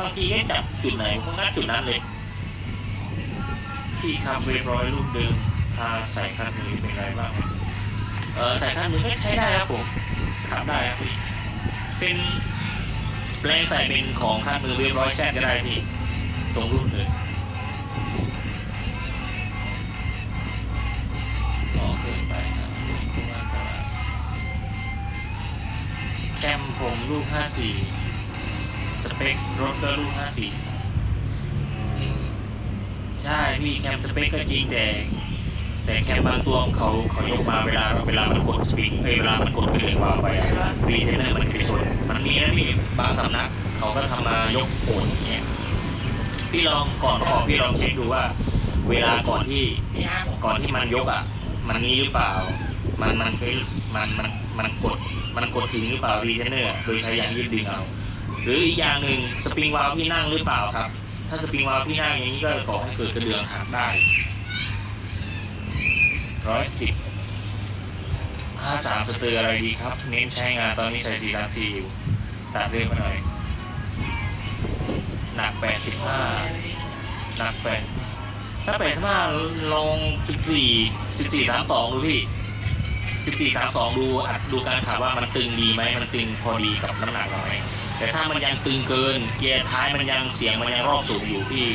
บางทีให้จับจุดไหนผมก็งัดจุดนั้นเลย ที่ครับเวฟร้อยลูกเดิมพาใส่คันมือเป็นไรบ้างเออใส่คันมือก็ใช้ได้ครับผมขับได้ครับพี่เป็นแปลงใส่เป็นของคันมือเวฟร้อยแซดก็ได้พี่ตรงรุ่นเลยอ๋อเกินไปครับแคมผมลูก54ส เปครถก็ลูก54ใช่พี่แคมสเปคก็จริงแต่แต่แคมบางตัวเขาเขายกมาเวลาเวลามันกดสปริงเอ้ยเวลามันกดเป็นเหล็กวาวไปฟรีเทนเนอร์มันจะไปชนมันมีนะพี่บางสำนักเขาก็ทำมายกโอนเงี้ยพี่ลองก่อนออกพี่ลองเช็คดูว่า เวลาก่อนที่ก่อนที่มันยกอะ มันนี้หรือเปล่า มันมันมันมันมันกดมันกดถึงหรือเปล่ารีเทนเนอร์โดยใช้ยางยืดดึงเอา หรืออีกอย่างหนึ่งสปริงวาล์วพี่นั่งหรือเปล่าครับ ถ้าสปริงวาล์วพี่นั่งอย่างนี้ก็ก่อให้เกิดกระเดื่องหักได้ร้อยสิบห้าสามสเตอร์อะไรดีครับ เน้นใช้งานตอนนี้ใส่สีดำซีอยู่ตัดเรื่องมาหน่อย หนักแปดสิบห้าหนักแปดถ้าแปดสิบห้าลองสิบสี่สิบสี่สามสองดูพี่สิบสี่สามสองดูอัดดูการขับว่ามันตึงดีไหมมันตึงพอดีกับน้ำหนักเราไหม แต่ถ้ามันยังตึงเกิน เกียร์ท้ายมันยังเสียงมันยังรอบสูงอยู่พี่